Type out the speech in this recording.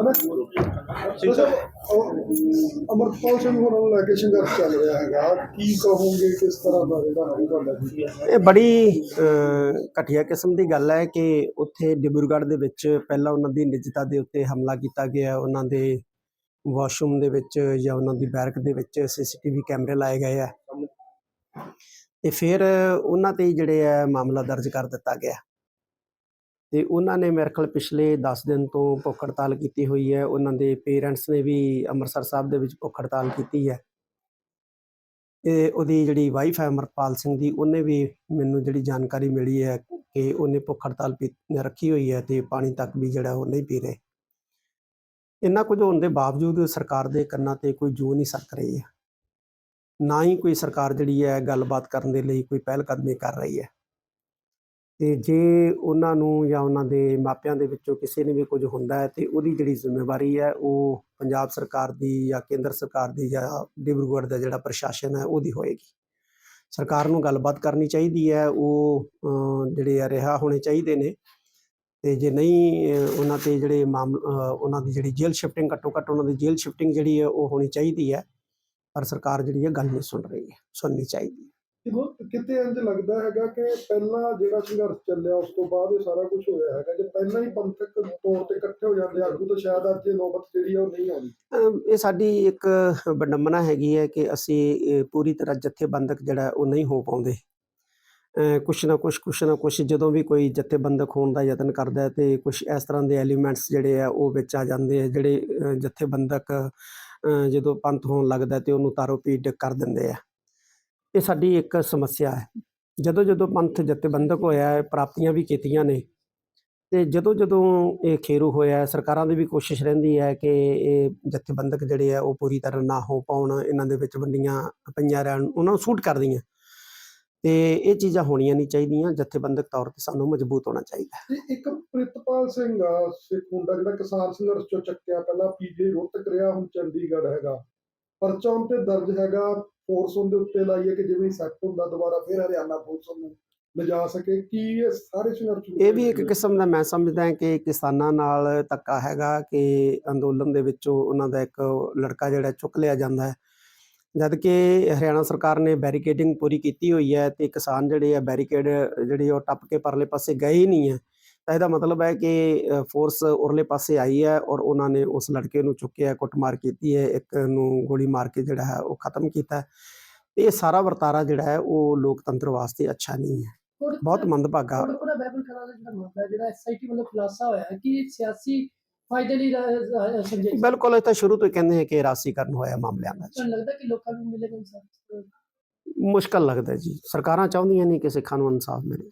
ਹਨਾ? ਸੋ ਅਮਰਪਾਲ ਸਿੰਘ ਹੋਰਾਂ ਨੂੰ ਲੈ ਕੇ ਸੰਘਰਸ਼ ਚੱਲ ਰਿਹਾ ਹੈਗਾ। ਕੀ ਕਹੋਗੇ ਕਿਸ ਤਰ੍ਹਾਂ ਦਾ ਜਿਹੜਾ ਹੈ ਤੁਹਾਡਾ? ਜੀ ਇਹ ਬੜੀ ਘਟੀਆ ਕਿਸਮ ਦੀ ਗੱਲ ਹੈ ਕਿ ਉੱਥੇ ਡਿਬਰੂਗੜ੍ਹ ਦੇ ਵਿੱਚ ਪਹਿਲਾਂ ਉਹਨਾਂ ਦੀ ਨਿੱਜਤਾ ਦੇ ਉੱਤੇ ਹਮਲਾ ਕੀਤਾ ਗਿਆ। ਉਹਨਾਂ ਦੇ ਵਾਸ਼ਰੂਮ ਦੇ ਵਿੱਚ ਜਾਂ ਉਹਨਾਂ ਦੀ ਬੈਰਕ ਦੇ ਵਿੱਚ ਸੀਸੀਟੀਵੀ ਕੈਮਰੇ ਲਾਏ ਗਏ ਆ। ਤੇ ਫਿਰ ਉਹਨਾਂ ਤੇ ਜਿਹੜੇ ਆ ਮਾਮਲਾ ਦਰਜ ਕਰ ਦਿੱਤਾ ਗਿਆ। ਤੇ ਉਹਨਾਂ ਨੇ ਮੇਰੇ ਖਿਆਲ ਪਿਛਲੇ 10 ਦਿਨ ਤੋਂ ਭੁੱਖ ਹੜਤਾਲ ਕੀਤੀ ਹੋਈ ਹੈ। ਉਹਨਾਂ ਦੇ ਪੇਰੈਂਟਸ ਨੇ ਵੀ ਅੰਮ੍ਰਿਤਸਰ ਸਾਹਿਬ ਦੇ ਵਿੱਚ ਭੁੱਖ ਹੜਤਾਲ ਕੀਤੀ ਹੈ। ਇਹ ਉਹਦੀ ਜਿਹੜੀ ਵਾਈਫ ਹੈ ਅਮਰਪਾਲ ਸਿੰਘ ਦੀ, ਉਹਨੇ ਵੀ ਮੈਨੂੰ ਜਿਹੜੀ ਜਾਣਕਾਰੀ ਮਿਲੀ ਹੈ ਕਿ ਉਹਨੇ ਭੁੱਖ ਹੜਤਾਲ ਪੀ, ਰੱਖੀ ਹੋਈ ਹੈ ਤੇ ਪਾਣੀ ਤੱਕ ਵੀ ਜਿਹੜਾ ਉਹ ਨਹੀਂ ਪੀ ਰਹੇ। ਇੰਨਾ ਕੁਝ ਹੋਣ ਦੇ ਬਾਵਜੂਦ ਸਰਕਾਰ ਦੇ ਕੰਨਾਂ ਤੇ ਕੋਈ ਜੂ ਨਹੀਂ ਸਰਕ ਰਹੀ ਹੈ। ਨਾ ਹੀ ਕੋਈ ਸਰਕਾਰ ਜਿਹੜੀ ਹੈ ਗੱਲਬਾਤ ਕਰਨ ਦੇ ਲਈ ਕੋਈ ਪਹਿਲ ਕਦਮੀ ਕਰ ਰਹੀ ਹੈ। ਅਤੇ ਜੇ ਉਹਨਾਂ ਨੂੰ ਜਾਂ ਉਹਨਾਂ ਦੇ ਮਾਪਿਆਂ ਦੇ ਵਿੱਚੋਂ ਕਿਸੇ ਨੇ ਵੀ ਕੁਝ ਹੁੰਦਾ ਹੈ ਤਾਂ ਉਹਦੀ ਜਿਹੜੀ ਜ਼ਿੰਮੇਵਾਰੀ ਹੈ, ਉਹ ਪੰਜਾਬ ਸਰਕਾਰ ਦੀ ਜਾਂ ਕੇਂਦਰ ਸਰਕਾਰ ਦੀ ਜਾਂ ਡਿਬਰੂਗੜ੍ਹ ਦਾ ਜਿਹੜਾ ਪ੍ਰਸ਼ਾਸਨ ਹੈ, ਉਹਦੀ ਹੋਏਗੀ। ਸਰਕਾਰ ਨੂੰ ਗੱਲਬਾਤ ਕਰਨੀ ਚਾਹੀਦੀ ਹੈ, ਉਹ ਜਿਹੜੇ ਆ ਰਿਹਾ ਹੋਣੇ ਚਾਹੀਦੇ ਨੇ। ਤੇ ਜੇ ਨਹੀਂ ਉਹਨਾਂ ਤੇ ਜਿਹੜੇ ਮਾਮਲ ਉਹਨਾਂ ਦੀ ਜਿਹੜੀ ਜੇਲ੍ਹ ਸ਼ਿਫਟਿੰਗ, ਘੱਟੋ ਘੱਟ ਉਹਨਾਂ ਦੀ ਜੇਲ੍ਹ ਸ਼ਿਫਟਿੰਗ ਜਿਹੜੀ ਹੈ, ਉਹ ਹੋਣੀ ਚਾਹੀਦੀ ਹੈ। ਪਰ ਸਰਕਾਰ ਜਿਹੜੀ ਹੈ, ਗੱਲ ਨਹੀਂ ਸੁਣ ਰਹੀ ਹੈ, ਸੁਣਨੀ ਚਾਹੀਦੀ ਹੈ। ਦੇਖੋ ਕਿਤੇ ਇੰਜ ਲੱਗਦਾ ਹੈਗਾ ਕਿ ਪਹਿਲਾਂ ਜਿਹੜਾ ਸੰਘਰਸ਼ ਚੱਲਿਆ ਉਸ ਤੋਂ ਬਾਅਦ ਇਹ ਸਾਰਾ ਕੁਝ ਹੋਇਆ ਹੈਗਾ। ਜੇ ਪਹਿਲਾਂ ਹੀ ਪੰਥਕ ਤੌਰ ਤੇ ਇਕੱਠੇ ਹੋ ਜਾਂਦੇ ਆਗੂ ਤਾਂ ਸ਼ਾਇਦ ਅੱਜ ਇਹ ਨੌਬਤ ਜਿਹੜੀ ਆ ਉਹ ਨਹੀਂ ਆਉਣੀ ਇਹ ਸਾਡੀ ਇੱਕ ਵਡੰਬਨਾ ਹੈਗੀ ਹੈ ਕਿ ਅਸੀਂ ਪੂਰੀ ਤਰ੍ਹਾਂ ਜਥੇਬੰਦਕ ਜਿਹੜਾ ਉਹ ਨਹੀਂ ਹੋ ਪਾਉਂਦੇ। ਅ, ਕੁਛ ਨਾ ਕੁਛ ਕੁਛ ਨਾ ਕੁਛ ਜਦੋਂ ਵੀ ਕੋਈ ਜਥੇਬੰਦਕ ਹੋਣ ਦਾ ਯਤਨ ਕਰਦਾ ਹੈ ਤੇ ਕੁਛ ਇਸ ਤਰ੍ਹਾਂ ਦੇ ਐਲੀਮੈਂਟਸ ਜਿਹੜੇ ਆ ਉਹ ਵਿੱਚ ਆ ਜਾਂਦੇ ਆ ਜਿਹੜੇ ਅ, ਜਥੇਬੰਦਕ ਜਦੋਂ ਪੰਥ ਹੋਣ ਲੱਗਦਾ ਤੇ ਉਹਨੂੰ ਤਾਰੋ ਪੀਟ ਕਰ ਦਿੰਦੇ ਆ। ਇਹ ਸਾਡੀ ਇੱਕ ਸਮੱਸਿਆ ਹੈ। ਜਦੋਂ ਜਦੋਂ ਪੰਥ ਜਥੇਬੰਦਕ ਹੋਇਆ ਹੈ, ਪ੍ਰਾਪਤੀਆਂ ਵੀ ਕੀਤੀਆਂ ਨੇ, ਤੇ ਜਦੋਂ ਜਦੋਂ ਇਹ ਖੇਰੂ ਹੋਇਆ ਸਰਕਾਰਾਂ ਦੀ ਵੀ ਕੋਸ਼ਿਸ਼ ਰਹਿੰਦੀ ਹੈ ਕਿ ਇਹ ਜਥੇਬੰਦਕ ਜਿਹੜੇ ਆ ਉਹ ਪੂਰੀ ਤਰ੍ਹਾਂ ਨਾ ਹੋ ਪਾਉਣ, ਇਹਨਾਂ ਦੇ ਵਿੱਚ ਵੰਡੀਆਂ ਪਈਆਂ ਰਹਿਣ, ਉਹਨਾਂ ਨੂੰ ਸੂਟ ਕਰਦੀਆਂ। ਤੇ ਇਹ ਚੀਜ਼ਾਂ ਹੋਣੀਆਂ ਨਹੀਂ ਚਾਹੀਦੀਆਂ, ਜਥੇਬੰਦਕ ਤੌਰ ਤੇ ਸਾਨੂੰ ਮਜ਼ਬੂਤ ਹੋਣਾ ਚਾਹੀਦਾ ਇੱਕ ਪ੍ਰਿਤਪਾਲ ਸਿੰਘ ਸਿੱਖ ਮੁੰਡਾ ਜਿਹੜਾ ਕਿਸਾਨ ਸੰਘਰਸ਼ ਚੋਂ ਚੱਕਿਆ, ਪਹਿਲਾਂ ਪੀਜੀ ਰੋਹਤਕ ਰਿਹਾ, ਹੁਣ ਚੰਡੀਗੜ੍ਹ ਹੈਗਾ। ਪਰਚਾ ਤੇ ਦਰਜ ਹੈਗਾ ਫੋਰਸ ਉਹਦੇ ਉੱਤੇ ਲਾਈਏ ਕਿ ਜਿਵੇਂ ਸੈੱਟ ਹੁੰਦਾ ਦੁਬਾਰਾ ਫਿਰ ਹਰਿਆਣਾ ਪੁਲਿਸ ਉਹਨੂੰ ਲਿਜਾ ਸਕੇ ਕੀ ਇਹ ਸਾਰੇ ਸੰਘਰਸ਼ ਇਹ ਵੀ ਇੱਕ ਕਿਸਮ ਦਾ ਮੈਂ ਸਮਝਦਾ ਹਾਂ ਕਿ ਕਿਸਾਨਾਂ ਨਾਲ ਧੱਕਾ ਹੈਗਾ ਕਿ ਅੰਦੋਲਨ ਦੇ ਵਿੱਚੋਂ ਉਹਨਾਂ ਦਾ ਇੱਕ ਲੜਕਾ ਜਿਹੜਾ ਚੁੱਕ ਲਿਆ ਜਾਂਦਾ ਹੈ। ਜਦ ਕਿ ਹਰਿਆਣਾ ਸਰਕਾਰ ਨੇ ਬੈਰੀਕੇਡਿੰਗ ਪੂਰੀ ਕੀਤੀ ਹੋਈ ਹੈ ਤੇ ਕਿਸਾਨ ਜਿਹੜੇ ਆ ਬੈਰੀਕੇਡ ਜਿਹੜੇ ਉਹ ਟੱਪ ਕੇ ਪਰਲੇ ਪਾਸੇ ਗਏ ਹੀ ਨਹੀਂ ਹੈ। ਤਾਂ ਇਹਦਾ ਮਤਲਬ ਹੈ ਕਿ ਫੋਰਸ ਉਰਲੇ ਪਾਸੇ ਆਈ ਹੈ ਔਰ ਉਹਨਾਂ ਨੇ ਉਸ ਲੜਕੇ ਨੂੰ ਚੁੱਕਿਆ ਕੁੱਟਮਾਰ ਕੀਤੀ ਹੈ ਇੱਕ ਨੂੰ ਗੋਲੀ ਮਾਰ ਕੇ ਜਿਹੜਾ ਹੈ ਉਹ ਖਤਮ ਕੀਤਾ। ਤੇ ਇਹ ਸਾਰਾ ਵਰਤਾਰਾ ਜਿਹੜਾ ਹੈ ਉਹ ਲੋਕਤੰਤਰ ਵਾਸਤੇ ਅੱਛਾ ਨਹੀਂ ਹੈ। ਬਹੁਤ ਮੰਦਭਾਗਾ। ਕੋਟਪੁਰਾ ਬਾਈਬਲ ਖਲਾ ਦਾ ਜਿਹੜਾ ਮਾਮਲਾ ਹੈ, ਜਿਹੜਾ ਐਸਆਈਟੀ ਵੱਲੋਂ ਖੁਲਾਸਾ ਹੋਇਆ ਹੈ ਕਿ ਇਹ ਸਿਆਸੀ ਫਾਇਦੇ ਲਈ ਰ- ਰ- ਸਮਝੇ ਬਿਲਕੁਲ ਇਹ ਤਾਂ ਸ਼ੁਰੂ ਤੋਂ ਹੀ ਕਹਿੰਦੇ ਹੈ ਕਿ ਰਾਸੀਕਰਨ ਹੋਇਆ ਮਾਮਲਿਆਂ ਦਾ ਤੁਹਾਨੂੰ ਲੱਗਦਾ ਕਿ ਲੋਕਾਂ ਨੂੰ ਮਿਲੇਗਾ ਇਨਸਾਫ? ਮੁਸ਼ਕਲ ਲੱਗਦਾ ਜੀ। ਸਰਕਾਰਾਂ ਚਾਹੁੰਦੀਆਂ ਨਹੀਂ ਕਿ ਸਿੱਖਾਂ ਨੂੰ ਇਨਸਾਫ ਮਿਲੇ।